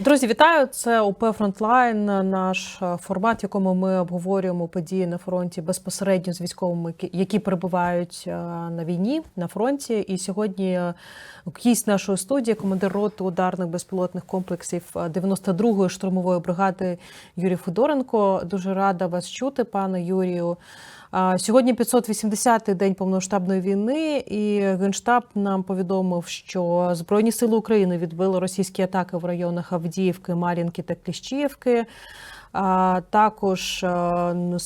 Друзі, вітаю! Це ОП Фронтлайн, наш е, формат, в якому ми обговорюємо події на фронті безпосередньо з військовими, які- перебувають е, на війні на фронті. І сьогодні е, гість нашої студії, командир роти ударних безпілотних комплексів е, 92-ї штурмової бригади Юрій Федоренко. Дуже рада вас чути, пане Юрію. Сьогодні 580-й день повномасштабної війни, і Генштаб нам повідомив, що Збройні сили України відбили російські атаки в районах Авдіївки, Мар'їнки та Кліщіївки. Також е,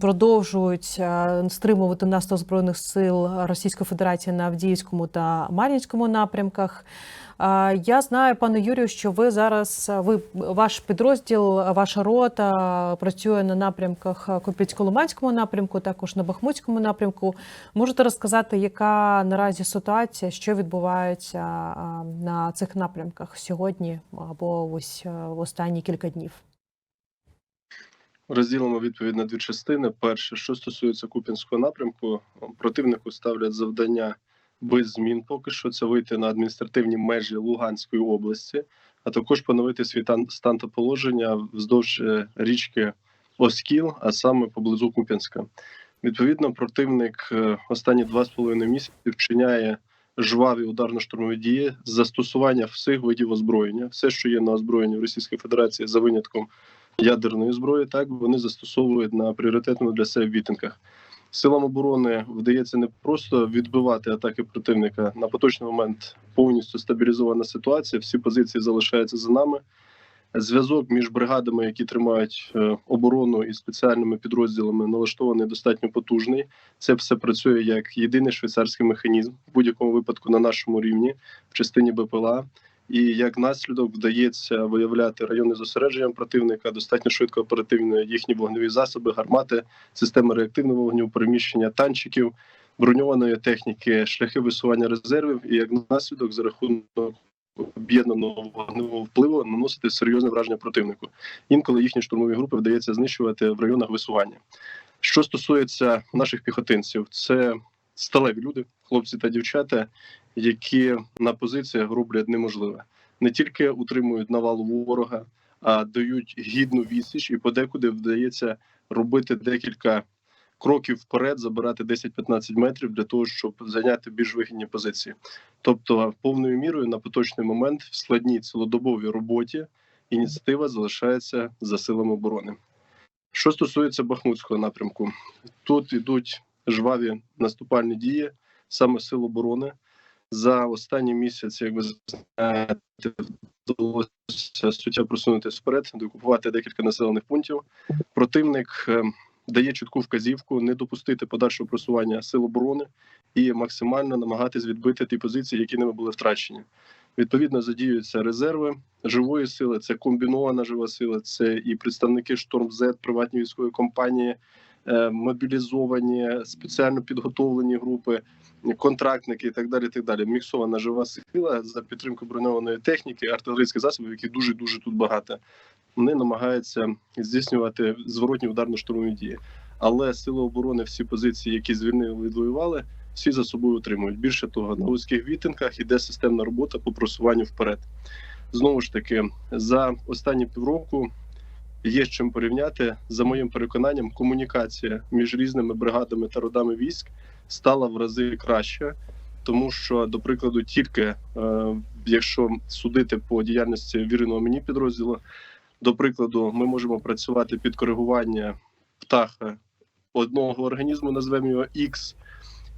продовжують е, стримувати наступ збройних сил Російської Федерації на Авдіївському та Мар'їнському напрямках. Я знаю, пане Юрію, що ви зараз ви ваш підрозділ, ваша рота працює на напрямках Копільсько-Лиманському напрямку, також на Бахмутському напрямку. Можете розказати, яка наразі ситуація, що відбувається на цих напрямках сьогодні або ось в останні кілька днів? Розділимо відповідь на дві частини. Перше, що стосується Куп'янського напрямку, противнику ставлять завдання без змін. Поки що це вийти на адміністративні межі Луганської області, а також поновити свій тан- стан та положення вздовж е, річки Оскіл, а саме поблизу Куп'янська. Відповідно, противник е, останні два з половиною місяці вчиняє жваві ударно-штурмові дії з застосування всіх видів озброєння, все, що є на озброєнні в Російської Федерації, за винятком ядерної зброї, так вони застосовують на пріоритетному для себе відтинках. Силам оборони вдається не просто відбивати атаки противника на поточний момент. Повністю стабілізована ситуація. Всі позиції залишаються за нами. Зв'язок між бригадами, які тримають е, оборону і спеціальними підрозділами, налаштований достатньо потужний. Це все працює як єдиний швейцарський механізм в будь-якому випадку на нашому рівні в частині БПЛА. І як наслідок вдається виявляти райони зосередження противника достатньо швидко оперативно їхні вогневі засоби, гармати, системи реактивного вогню, переміщення танчиків, броньованої техніки, шляхи висування резервів, і як наслідок за рахунок об'єднаного вогневого впливу наносити серйозне враження противнику. Інколи їхні штурмові групи вдається знищувати в районах висування. Що стосується наших піхотинців, це сталеві люди, хлопці та дівчата, які на позиціях роблять неможливе. Не тільки утримують навалу ворога, а дають гідну відсіч, і подекуди вдається робити декілька кроків вперед, забирати 10-15 метрів для того, щоб зайняти більш вигідні позиції. Тобто, повною мірою на поточний момент в складній цілодобовій роботі ініціатива залишається за силами оборони. Що стосується Бахмутського напрямку, тут ідуть жваві наступальні дії саме сил оборони. За останній місяць, як ви знаєте, вдалося суттєво просунутися вперед, докупувати декілька населених пунктів. Противник е, дає чітку вказівку не допустити подальшого просування сил оборони і максимально намагатись відбити ті позиції, які ними були втрачені. Відповідно, задіюються резерви живої сили. Це комбінована жива сила, це і представники «Штормзет», приватні військові компанії, мобілізовані, спеціально підготовлені групи, контрактники і так далі. Так далі. Міксована жива сила за підтримку броньованої техніки, артилерійських засобів, які дуже дуже тут багато. Вони намагаються здійснювати зворотні ударно-штурмові дії. Але сили оборони, всі позиції, які звільнили відвоювали, всі за собою утримують. Більше того, на вузьких відтинках іде системна робота по просуванню вперед. Знову ж таки, за останні півроку є чим порівняти. За моїм переконанням, комунікація між різними бригадами та родами військ стала в рази краще, тому що, до прикладу, тільки е, якщо судити по діяльності віреного мені підрозділу, до прикладу, ми можемо працювати під коригування птаха одного організму, назвемо його X,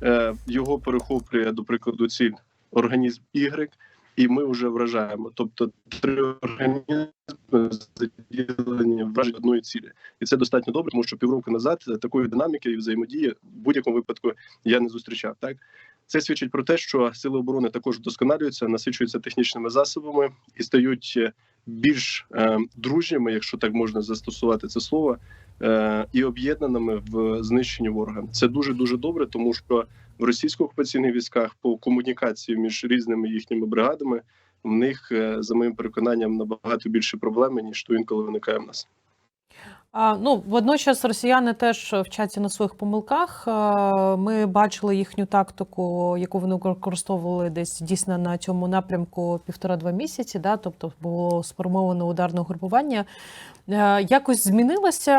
е, його перехоплює, до прикладу, ціль організм Y, і ми вже вражаємо. Тобто три організми заділені враження одної цілі, і це достатньо добре, тому що півроку назад такої динаміки і взаємодії в будь-якому випадку я не зустрічав. Так це свідчить про те, що сили оборони також вдосконалюються, насичуються технічними засобами і стають е, більш е, дружніми, якщо так можна застосувати це слово, і об'єднаними в знищенні ворога. Це дуже дуже добре, тому що в російських окупаційних військах по комунікації між різними їхніми бригадами в них, е, за моїм переконанням, набагато більше проблеми ніж то інколи виникає в нас. А, ну, водночас росіяни теж вчаться на своїх помилках. Е, Ми бачили їхню тактику, яку вони використовували десь дійсно на цьому напрямку півтора-два місяці. Да? Тобто було сформовано ударне групування. Е, Якось змінилася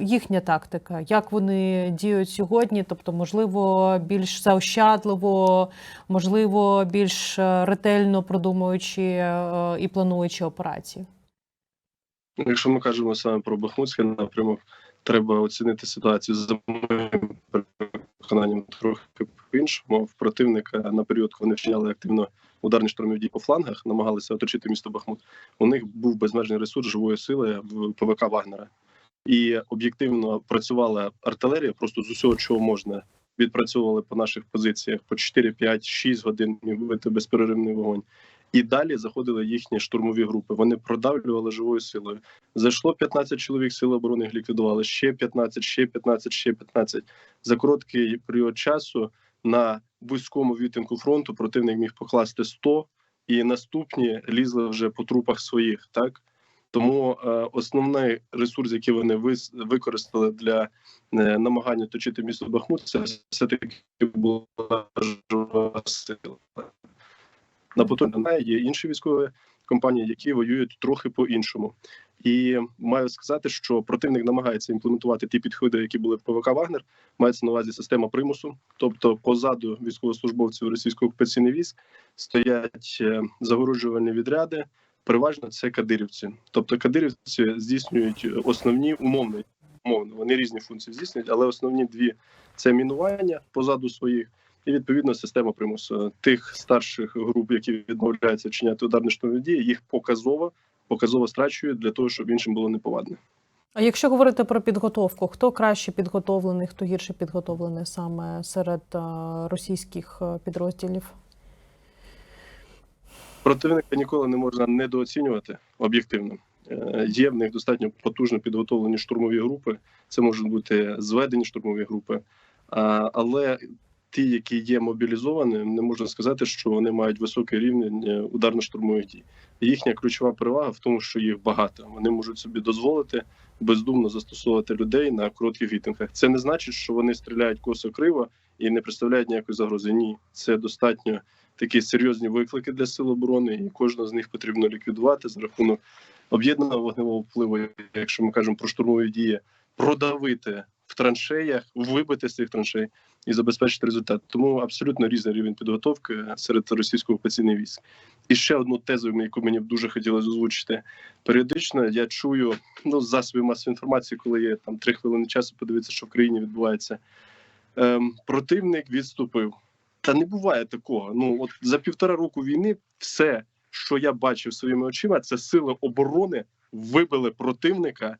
е, їхня тактика, як вони діють сьогодні? Тобто, можливо, більш заощадливо, можливо, більш е, ретельно продумуючи е, і плануючи операції. Якщо ми кажемо саме про Бахмутський напрямок, треба оцінити ситуацію за моїм переконанням трохи по-іншому. В противника на період, коли вони вчиняли активно ударні штурмові дії по флангах, намагалися оточити місто Бахмут. У них був безмежний ресурс живої сили в ПВК Вагнера. І об'єктивно працювала артилерія просто з усього, чого можна. Відпрацьовували по наших позиціях по 4, 5, 6 годин вбити безперервний вогонь. І далі заходили їхні штурмові групи. Вони продавлювали живою силою. Зайшло 15 чоловік, сили оборони їх ліквідували. Ще 15, ще 15, ще 15. За короткий період часу на вузькому відтинку фронту противник міг покласти 100, і наступні лізли вже по трупах своїх. Так тому е, основний ресурс, який вони вис- використали для е, намагання точити місто Бахмут, це все таки була жива сила. На потім є інші військові компанії, які воюють трохи по-іншому. І маю сказати, що противник намагається імплементувати ті підходи, які були в ПВК Вагнер. Мається на увазі система примусу, тобто позаду військовослужбовців російського окупаційних військ стоять е, загороджувальні відряди. Переважно це кадирівці. Тобто кадирівці здійснюють основні умовно, умовно. Вони різні функції здійснюють, але основні дві це мінування позаду своїх і відповідно система примусу тих старших груп, які відмовляються вчиняти ударні штурмові дії, їх показово показово страчують для того, щоб іншим було неповадно. А якщо говорити про підготовку, хто краще підготовлений, хто гірше підготовлений саме серед російських підрозділів? Противника ніколи не можна недооцінювати об'єктивно. Е, Є в них достатньо потужно підготовлені штурмові групи. Це можуть бути зведені штурмові групи, але ті, які є мобілізовані, не можна сказати, що вони мають високий рівень ударно-штурмових дій. Їхня ключова перевага в тому, що їх багато. Вони можуть собі дозволити бездумно застосовувати людей на коротких відтинках. Це не значить, що вони стріляють косо криво і не представляють ніякої загрози. Ні, це достатньо такі серйозні виклики для сил оборони, і кожного з них потрібно ліквідувати за рахунок об'єднаного вогневого впливу, якщо ми кажемо про штурмові дії, продавити в траншеях, вибити з цих траншей і забезпечити результат. Тому абсолютно різний рівень підготовки серед російського окупаційних військ. І ще одну тезу, яку мені б дуже хотілося озвучити. Періодично я чую ну з засобів масової інформації, коли є там три хвилини часу, подивитися, що в країні відбувається. Ем, противник відступив. Та не буває такого. Ну от за півтора року війни все, що я бачив своїми очима, це сили оборони вибили противника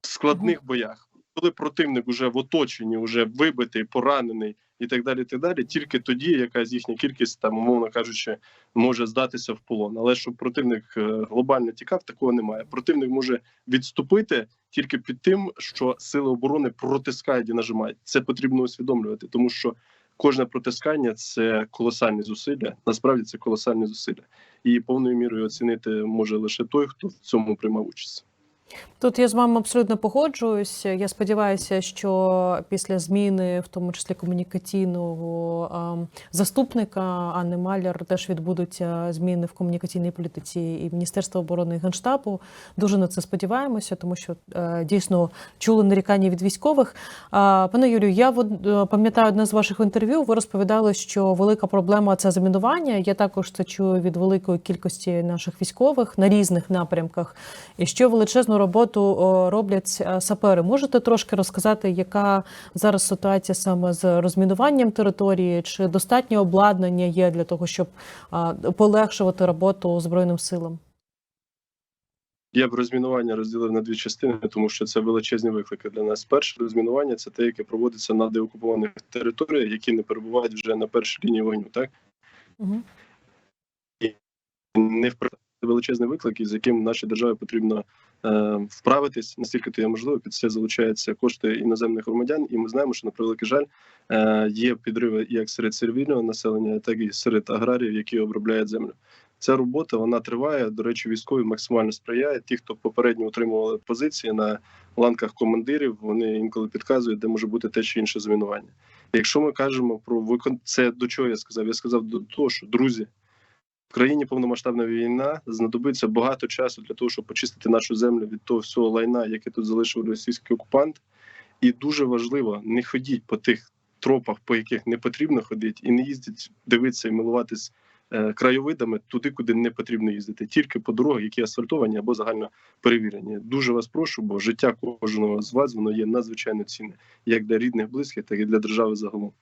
в складних боях. Коли противник вже в оточенні, вже вибитий, поранений і так далі. так далі, Тільки тоді якась їхня кількість, там, умовно кажучи, може здатися в полон. Але щоб противник е, глобально тікав, такого немає. Противник може відступити тільки під тим, що сили оборони протискають і нажимають. Це потрібно усвідомлювати, тому що кожне протискання це колосальні зусилля. Насправді це колосальні зусилля, і повною мірою оцінити може лише той, хто в цьому приймав участь. Тут я з вами абсолютно погоджуюсь. Я сподіваюся, що після зміни, в тому числі комунікаційного заступника Анни Маляр, теж відбудуться зміни в комунікаційній політиці і Міністерства оборони і Генштабу. Дуже на це сподіваємося, тому що е, дійсно чули нарікання від військових. Пане Юрію, я е, пам'ятаю одне з ваших інтерв'ю. Ви розповідали, що велика проблема це замінування. Я також це чую від великої кількості наших військових на різних напрямках. І що величезну роботу роблять е, сапери. Можете трошки розказати, яка зараз ситуація саме з розмінуванням території? Чи достатньо обладнання є для того, щоб полегшувати роботу збройним силам? Я б розмінування розділив на дві частини, тому що це величезні виклики для нас. Перше розмінування це те, яке проводиться на деокупованих територіях, які не перебувають вже на першій лінії вогню. Так Угу. не в величезний виклик, із яким нашій державі потрібно е, вправитись настільки то є можливо. Під це залучаються кошти іноземних громадян, і ми знаємо, що на превеликий жаль е, є підриви як серед цивільного населення, так і серед аграріїв, які обробляють землю. Ця робота вона триває. До речі, військові максимально сприяє. Ті, хто попередньо утримували позиції на ланках командирів, вони інколи підказують, де може бути те чи інше замінування. Якщо ми кажемо про викон... це до чого я сказав? Я сказав до того, що друзі, країні повномасштабна війна знадобиться багато часу для того, щоб почистити нашу землю від того всього лайна, яке тут залишив російський окупант. І дуже важливо, не ходіть по тих тропах, по яких не потрібно ходити, і не їздіть дивитися і милуватись е, краєвидами туди, куди не потрібно їздити, тільки по дорогах, які асфальтовані або загально перевірені. Дуже вас прошу, бо життя кожного з вас воно є надзвичайно цінне, як для рідних, близьких, так і для держави загалом.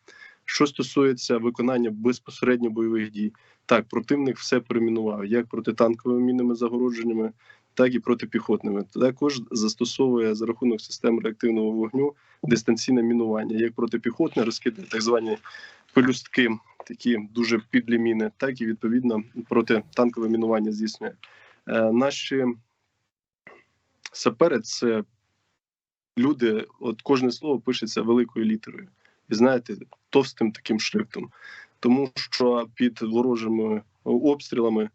Що стосується виконання безпосередньо бойових дій, так противник все перемінував як протитанковими мінними загородженнями, так і протипіхотними. Також застосовує за рахунок систем реактивного вогню дистанційне мінування, як протипіхотне, розкидає так звані пелюстки, такі дуже підлі міни, так і відповідно протитанкове мінування здійснює. Е, наші сапери це люди, от кожне слово пишеться великою літерою, і знаєте, товстим таким шрифтом, тому що під ворожими обстрілами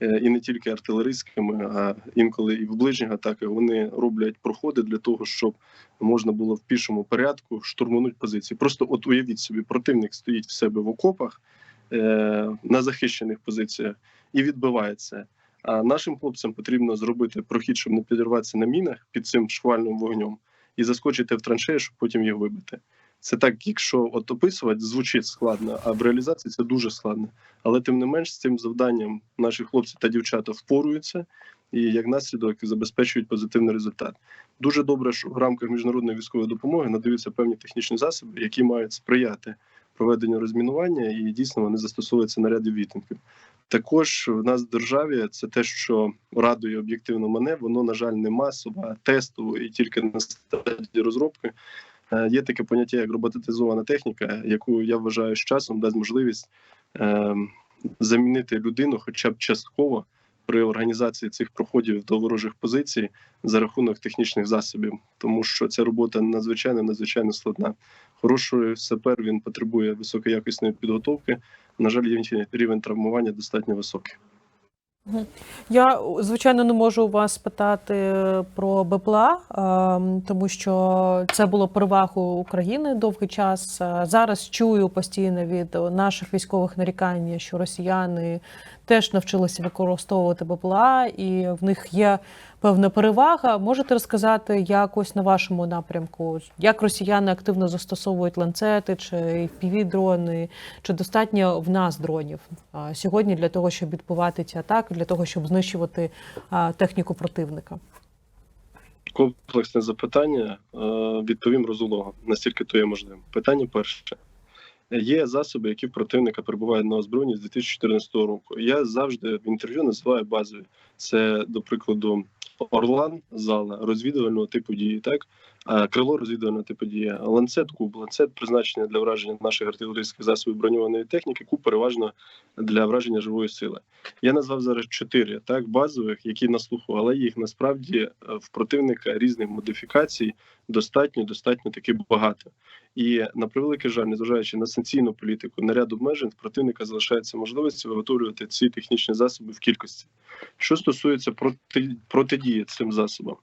е, і не тільки артилерійськими, а інколи і в ближніх атаках вони роблять проходи для того, щоб можна було в пішому порядку штурмануть позиції. Просто от уявіть собі, противник стоїть в себе в окопах е, на захищених позиціях і відбивається. А нашим хлопцям потрібно зробити прохід, щоб не підірватися на мінах під цим шквальним вогнем, і заскочити в траншеї, щоб потім їх вибити. Це так, якщо от описувати, звучить складно, а в реалізації це дуже складно. Але тим не менш, з цим завданням наші хлопці та дівчата впоруються і як наслідок забезпечують позитивний результат. Дуже добре, що в рамках міжнародної військової допомоги надаються певні технічні засоби, які мають сприяти проведенню розмінування, і дійсно вони застосовуються наряди відтинків. Також в нас в державі це те, що радує об'єктивно мене, воно на жаль не масово, а тестово і тільки на стадії розробки. Е, Є таке поняття як роботизована техніка, яку я вважаю з часом дасть можливість е, замінити людину, хоча б частково при організації цих проходів до ворожих позицій за рахунок технічних засобів, тому що ця робота надзвичайно надзвичайно складна. Хороший сапер він потребує високоякісної підготовки. На жаль, рівень травмування достатньо високий. Я звичайно не можу вас питати про БПЛА, ем, тому що це було перевагу України довгий час. Е, Зараз чую постійно від наших військових нарікання, що росіяни теж навчилися використовувати БПЛА, і в них є певна перевага. Можете розказати якось на вашому напрямку, як росіяни активно застосовують ланцети чи fpv дрони чи достатньо в нас дронів сьогодні для того, щоб відбувати ці атаки, для того, щоб знищувати техніку противника? Комплексне запитання е, відповім розулого, настільки то є можливим. Питання перше. Є засоби, які противника перебувають на озброєнні з 2014 року. Я завжди в інтерв'ю називаю базові. Це, до прикладу, Орлан зала розвідувального типу дії, так крило розвідувального типу дії, ланцет куб, ланцет призначення для враження наших артилерійських засобів броньованої техніки, куб переважно для враження живої сили. Я назвав зараз чотири так базових, які на слуху, але їх насправді е, в противника різних модифікацій достатньо, достатньо таки багато. І на превеликий жаль, незважаючи на санкційну політику, на ряд обмежень противника залишається можливість виготовлювати ці технічні засоби в кількості. Що стосується проти, протидії цим засобам,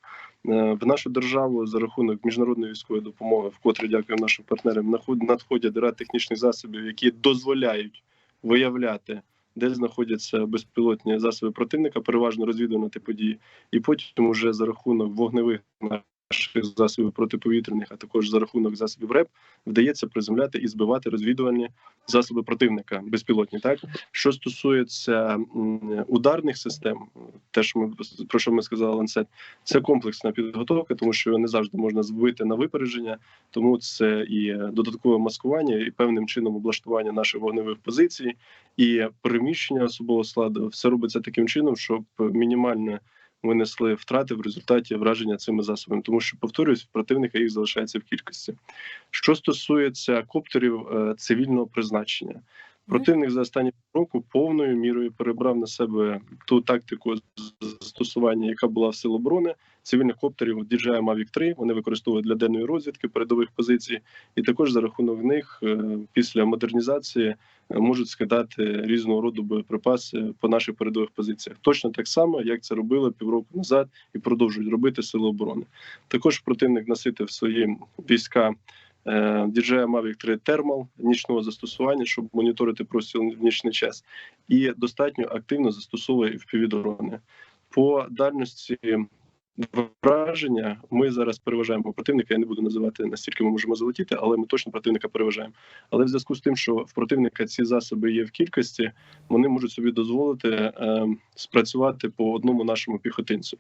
Е, в нашу державу за рахунок міжнародної військової допомоги, вкотре дякую нашим партнерам, надходять ряд технічних засобів, які дозволяють виявляти. Де знаходяться безпілотні засоби противника, переважно розвідувати події, і потім уже за рахунок вогневих наших засобів протиповітряних, а також за рахунок засобів РЕП, вдається приземляти і збивати розвідувальні засоби противника безпілотні. Так що стосується ударних систем, те, що ми про що ми сказали, ланцет, це комплексна підготовка, тому що не завжди можна збити на випередження, тому це і додаткове маскування, і певним чином облаштування наших вогневих позицій, і переміщення особового складу. Все робиться таким чином, щоб мінімально винесли втрати в результаті враження цими засобами, тому що повторюсь, в противника їх залишається в кількості. Що стосується коптерів е, цивільного призначення, противник за останні року повною мірою перебрав на себе ту тактику застосування, яка була в сил оборони. цивільних коптерів DJI Mavic 3. Вони використовують для денної розвідки передових позицій, і також за рахунок них е, після модернізації е, можуть скидати різного роду боєприпаси по наших передових позиціях. Точно так само, як це робили півроку назад, і продовжують робити сили оборони. Також противник наситив свої війська. Е, DJI Mavic 3 Thermal нічного застосування, щоб моніторити простір в нічний час, і достатньо активно застосовує FPV-дрони. По дальності враження ми зараз переважаємо противника. Я не буду називати настільки ми можемо залетіти, але ми точно противника переважаємо. Але в зв'язку з тим, що в противника ці засоби є в кількості, вони можуть собі дозволити е, спрацювати по одному нашому піхотинцю.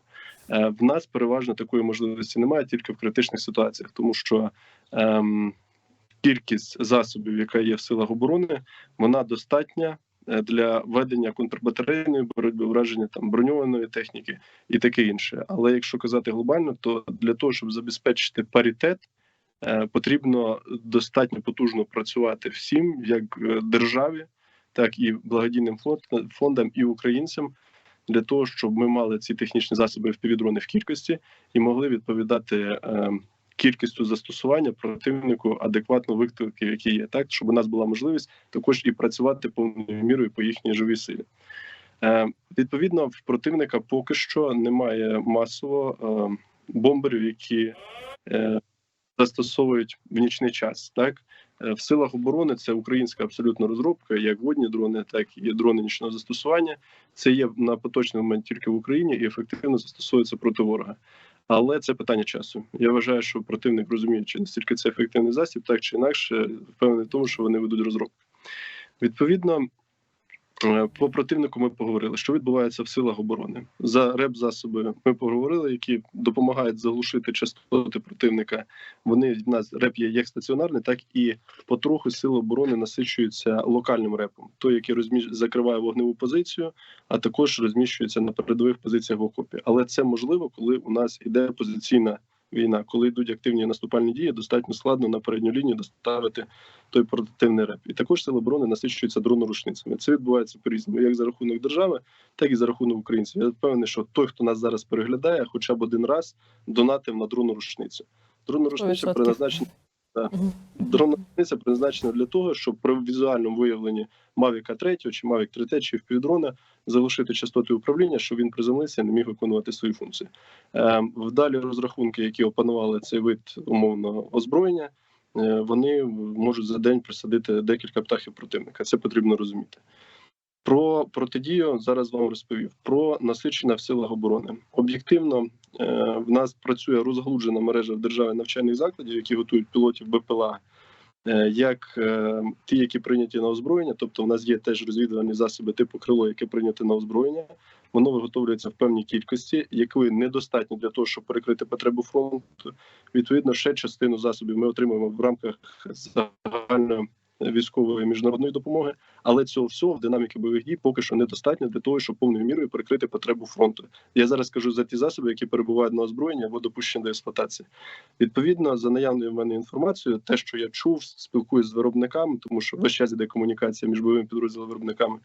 Е, в нас переважно такої можливості немає тільки в критичних ситуаціях, тому що ем, кількість засобів, яка є в силах оборони, вона достатня е, для ведення контрбатарейної боротьби, враження там броньованої техніки і таке інше. Але якщо казати глобально, то для того, щоб забезпечити паритет, е, потрібно достатньо потужно працювати всім, як е, державі, так і благодійним фонд- фондам і українцям. Для того щоб ми мали ці технічні засоби в кількості і могли відповідати е, кількістю застосування противнику адекватно викликів, які є, так щоб у нас була можливість також і працювати повною мірою по їхній живій силі. Е, відповідно, в противника поки що немає масово е, бомберів, які е, застосовують в нічний час. Так Е, в силах оборони це українська абсолютно розробка, як водні дрони, так і дрони нічного застосування. Це є на поточний момент тільки в Україні і ефективно застосовується проти ворога. Але це питання часу. Я вважаю, що противник розуміє, чи настільки це ефективний засіб, так чи інакше, впевнений в тому, що вони ведуть розробку. Відповідно, по противнику ми поговорили, що відбувається в силах оборони. За реп засоби ми поговорили, які допомагають заглушити частоти противника. Вони в нас реп є як стаціонарний, так і потроху сили оборони насичуються локальним репом, той, який розміщ... закриває вогневу позицію, а також розміщується на передових позиціях в окопі. Але це можливо, коли у нас іде позиційна війна, коли йдуть активні наступальні дії, достатньо складно на передню лінію доставити той портативний реп. І також сили оборони насичуються дронорушницями. Це відбувається по різному, як за рахунок держави, так і за рахунок українців. Я впевнений, що той, хто нас зараз переглядає, хоча б один раз донатив на дронорушницю. Дронорушниця 100%. призначена. Мгм. Дронорушниця призначена для того, щоб при візуальному виявленні Mavic 3 чи Mavic 3T чи впівдрона заглушити частоти управління, щоб він приземлився і не міг виконувати свої функції. Е, вдалі розрахунки, які опанували цей вид умовно озброєння, е, вони можуть за день присадити декілька птахів противника. Це потрібно розуміти. Про протидію зараз вам розповів про насичення в силах оборони. Об'єктивно, е, в нас працює розгалуджена мережа в державі навчальних закладів, які готують пілотів БПЛА, е, як е, ті, які прийняті на озброєння. Тобто, в нас є теж розвідувальні засоби типу крило, яке прийняте на озброєння. Воно виготовлюється в певній кількості, якої недостатньо для того, щоб перекрити потребу фронту. Відповідно, ще частину засобів ми отримуємо в рамках загальної військової міжнародної допомоги, але цього всього в динаміки бойових дій поки що недостатньо для того, щоб повною мірою перекрити потребу фронту. Я зараз кажу за ті засоби, які перебувають на озброєнні або допущені до експлуатації. Відповідно, за наявною в мене інформацією, те, що я чув, спілкуюсь з виробниками, тому що весь час іде комунікація між бойовими підрозділами виробниками.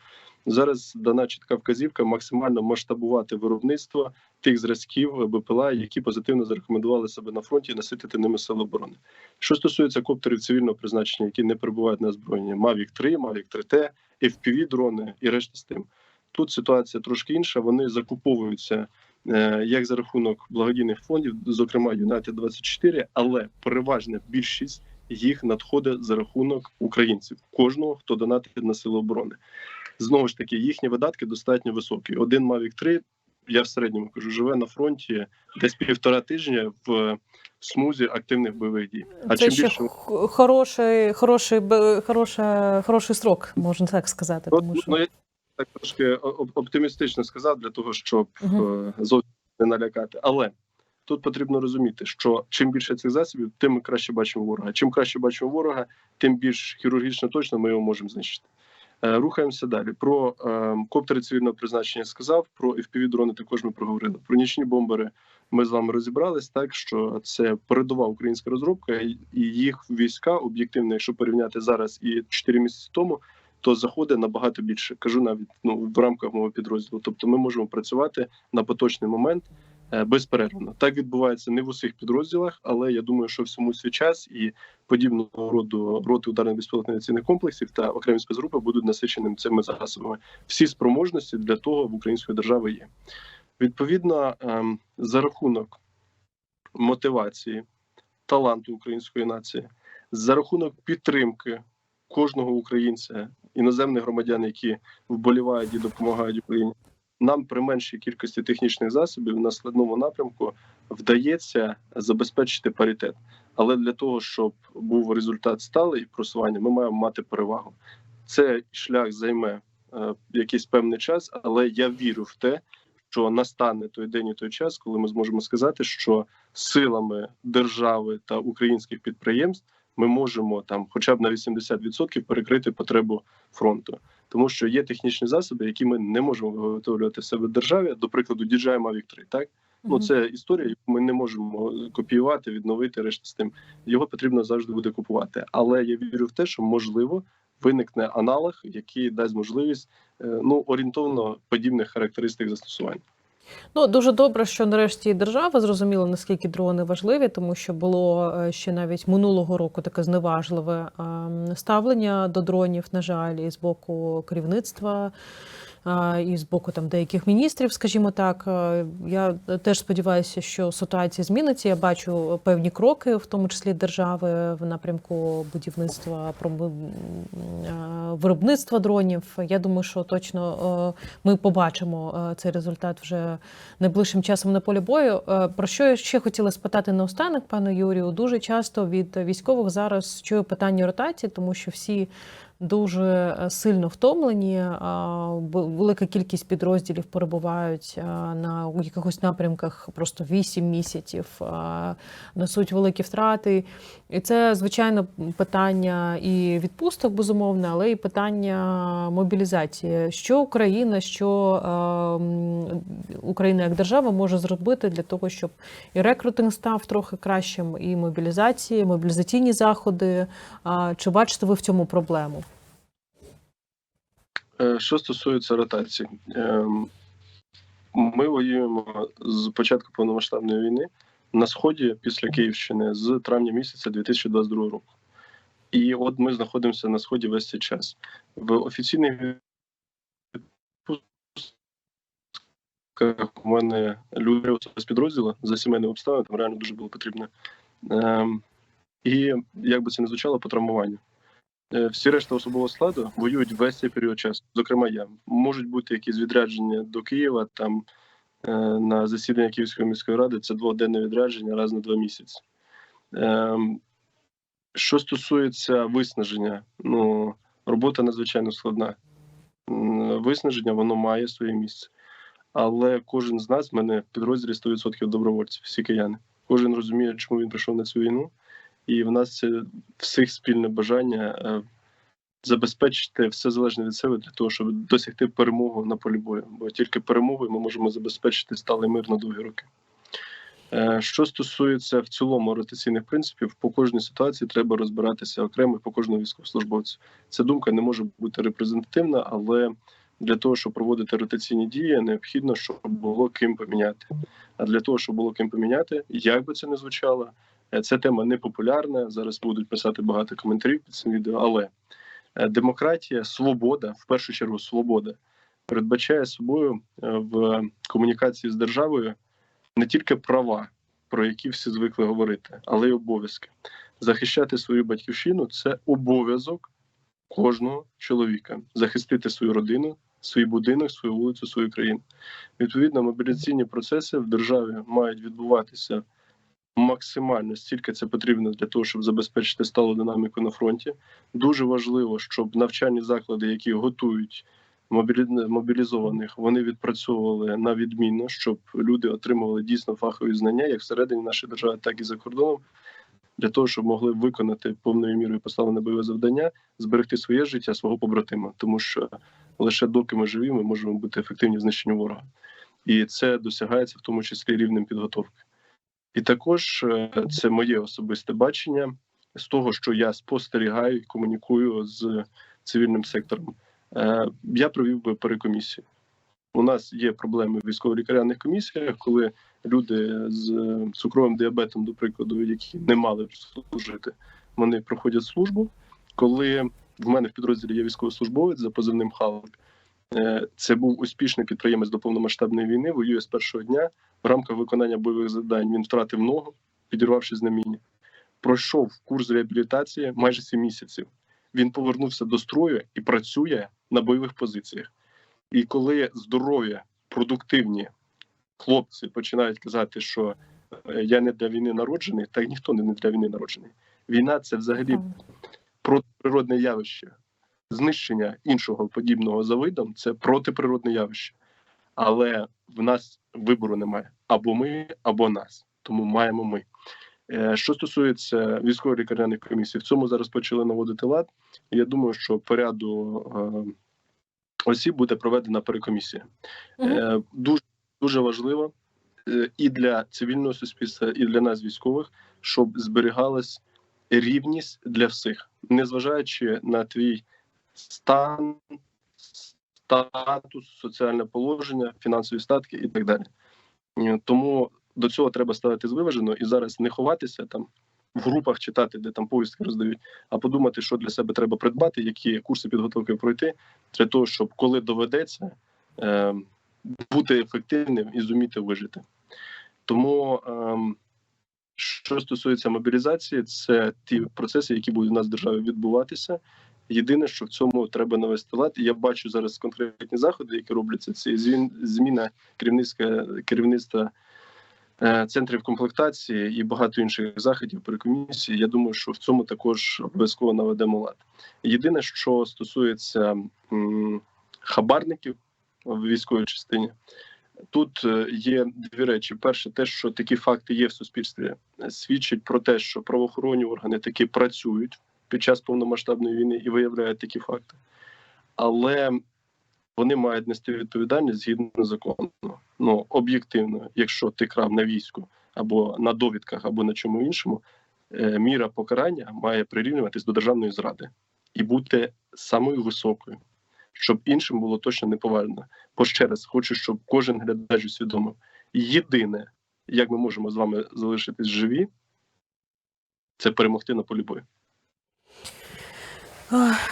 Зараз дана чітка вказівка максимально масштабувати виробництво тих зразків БПЛА, які позитивно зарекомендували себе на фронті і наситити ними сили оборони. Що стосується коптерів цивільного призначення, які не перебувають на озброєнні, Mavic 3, Mavic 3T, fpv дрони і решта з тим. Тут ситуація трошки інша. Вони закуповуються е, як за рахунок благодійних фондів, зокрема United 24, але переважна більшість їх надходить за рахунок українців, кожного хто донатить на сили оборони. Знову ж таки, їхні видатки достатньо високі. Один Mavic 3, я в середньому кажу, живе на фронті десь півтора тижня в смузі активних бойових дій. А Це чим ще більше хороший, хороший, хороша, хороший срок, можна так сказати. Ну, Тому що ну, я так трошки оптимістично сказав для того, щоб е, зовсім не налякати. Але тут потрібно розуміти, що чим більше цих засобів, тим ми краще бачимо ворога. Чим краще бачимо ворога, тим більш хірургічно точно ми його можемо знищити. Е, Рухаємося далі. Про е, коптери цивільного призначення сказав. Про fpv дрони також ми проговорили. Про нічні бомбери ми з вами розібрались. Так що це передова українська розробка, і їх війська об'єктивно, якщо порівняти зараз і 4 місяці тому, то заходить набагато більше. Кажу навіть ну в рамках мого підрозділу. Тобто, ми можемо працювати на поточний момент безперервно. Так відбувається не в усіх підрозділах, але я думаю, що всьому свій час і подібного роду роти ударних безпілотних авіаційних комплексів та окремі спецгрупи будуть насиченими цими засобами. Всі спроможності для того в української держави є. Відповідно, ем, за рахунок мотивації, таланту української нації, за рахунок підтримки кожного українця, іноземних громадян, які вболівають і допомагають Україні, нам при меншій кількості технічних засобів на складному напрямку вдається забезпечити паритет. Але для того, щоб був результат сталий просування, ми маємо мати перевагу. Цей шлях займе е, якийсь певний час, але я вірю в те, що настане той день і той час, коли ми зможемо сказати, що силами держави та українських підприємств ми можемо там, хоча б на 80% перекрити потребу фронту, тому що є технічні засоби, які ми не можемо виготовлювати в себе в державі. До прикладу, DJI Mavic 3, так ну це історія, яку ми не можемо копіювати, відновити решта з тим. Його потрібно завжди буде купувати. Але я вірю в те, що можливо виникне аналог, який дасть можливість е, ну орієнтовно подібних характеристик застосування. Ну дуже добре, що нарешті держава зрозуміла, наскільки дрони важливі, тому що було е, ще навіть минулого року таке зневажливе ем, ставлення до дронів, на жаль, і з боку керівництва. І з боку там деяких міністрів, скажімо так, я теж сподіваюся, що ситуація зміниться. Я бачу певні кроки, в тому числі держави, в напрямку будівництва виробництва дронів. Я думаю, що точно е, ми побачимо е, цей результат вже найближчим часом на полі бою. Е, Про що я ще хотіла спитати наостанок, пане Юрію? Дуже часто від військових зараз чую питання ротації, тому що всі. Дуже е, сильно втомлені. Велика кількість підрозділів перебувають на якихось напрямках просто 8 місяців, несуть великі втрати. І це звичайно питання і відпусток, безумовно, але і питання мобілізації. Що Україна, що Україна як держава може зробити для того, щоб і рекрутинг став трохи кращим, і мобілізації, мобілізаційні заходи. Чи бачите ви в цьому проблему? Е, Що стосується ротації, ем, ми воюємо з початку повномасштабної війни на сході після Київщини з травня місяця 2022 року. І от ми знаходимося на сході весь цей час. В офіційних відпустках у мене люди з підрозділу за сімейним обставинами, там реально дуже було потрібно. Ем, і як би це не звучало, по травмуванню. Е, Всі решта особового складу воюють весь цей період часу. Зокрема, я можуть бути якісь відрядження до Києва там е, на засідання Київської міської ради. Це дводенне відрядження раз на два місяці. Ем, Що стосується виснаження, ну робота надзвичайно складна. Виснаження воно має своє місце. Але кожен з нас в мене в підрозділі 100% добровольців, всі кияни. Кожен розуміє, чому він прийшов на цю війну. І в нас це всіх спільне бажання е, забезпечити все залежне від себе для того, щоб досягти перемогу на полі бою. Бо тільки перемогою ми можемо забезпечити сталий мир на довгі роки. Е, Що стосується в цілому ротаційних принципів, по кожній ситуації треба розбиратися окремо по кожному військовослужбовцю. Ця думка не може бути репрезентативна, але для того, щоб проводити ротаційні дії, необхідно, щоб було ким поміняти. А для того, щоб було ким поміняти, як би це не звучало, Е, Ця тема не популярна. Зараз будуть писати багато коментарів під цим відео. Але е, демократія, свобода, в першу чергу, свобода передбачає собою е, в комунікації з державою не тільки права, про які всі звикли говорити, але й обов'язки. Захищати свою батьківщину це обов'язок кожного чоловіка. Захистити свою родину, свій будинок, свою вулицю, свою країну. Відповідно, мобілізаційні процеси в державі мають відбуватися максимально стільки це потрібно для того, щоб забезпечити сталу динаміку на фронті. Дуже важливо, щоб навчальні заклади, які готують мобілізованих, вони відпрацьовували на відмінно, щоб люди отримували дійсно фахові знання, як всередині нашої держави, так і за кордоном, для того, щоб могли виконати повною мірою поставлене бойове завдання, зберегти своє життя, свого побратима, тому що лише доки ми живі, ми можемо бути ефективні в знищенні ворога, і це досягається в тому числі рівнем підготовки. І також е, це моє особисте бачення з того, що я спостерігаю і комунікую з цивільним сектором. Е, Я провів би перекомісію. У нас є проблеми в військово-лікаряних комісіях, коли люди з е, цукровим діабетом, до прикладу, які не мали служити, вони проходять службу. Коли в мене в підрозділі є військовослужбовець за позивним Халк, це був успішний підприємець до повномасштабної війни, воює з першого дня. В рамках виконання бойових завдань він втратив ногу, підірвавшись на міні. Пройшов курс реабілітації майже 7 місяців. Він повернувся до строю і працює на бойових позиціях. І коли здорові, продуктивні хлопці починають казати, що е, я не для війни народжений, та ніхто не для війни народжений. Війна це взагалі протиприродне явище. Знищення іншого подібного за видом це протиприродне явище. Але в нас вибору немає або ми, або нас. Тому маємо ми. Е, Що стосується військової лікарняних комісій, в цьому зараз почали наводити лад. Я думаю, що по ряду е, осіб буде проведена перекомісія. Е, Дуже дуже важливо і для цивільного суспільства, і для нас, військових, щоб зберігалась рівність для всіх, незважаючи на твій стан, статус, соціальне положення, фінансові статки і так далі. Е, Тому до цього треба ставити звиважено і зараз не ховатися там в групах читати, де там повістки роздають, а подумати, що для себе треба придбати, які курси підготовки пройти, для того, щоб коли доведеться. Е, бути ефективним і зуміти вижити. Тому, ем, що стосується мобілізації, це ті процеси, які будуть у нас в державі відбуватися. Єдине, що в цьому треба навести лад. Я бачу зараз конкретні заходи, які робляться. Це змін- зміна керівництва керівництва центрів комплектації і багато інших заходів при комісії. Я думаю, що в цьому також обов'язково наведемо лад. Єдине, що стосується хабарників в військовій частині. Тут е, є дві речі: перше, те, що такі факти є в суспільстві, е, свідчить про те, що правоохоронні органи таки працюють під час повномасштабної війни і виявляють такі факти, але вони мають нести відповідальність згідно закону. Ну об'єктивно, якщо ти крав на війську або на довідках, або на чому іншому, е, міра покарання має прирівнюватись до державної зради і бути самою високою щоб іншим було точно неповажно. Бо ще раз хочу, щоб кожен глядач усвідомив. Єдине, як ми можемо з вами залишитись живі, це перемогти на полі бою.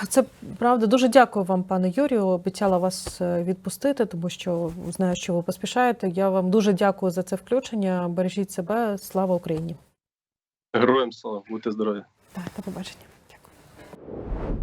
Це правда. Дуже дякую вам, пане Юрію. Обіцяла вас е, відпустити, тому що знаю, що ви поспішаєте. Я вам дуже дякую за це включення. Бережіть себе. Слава Україні! Героям слава, будьте здорові! Так, до побачення. Дякую.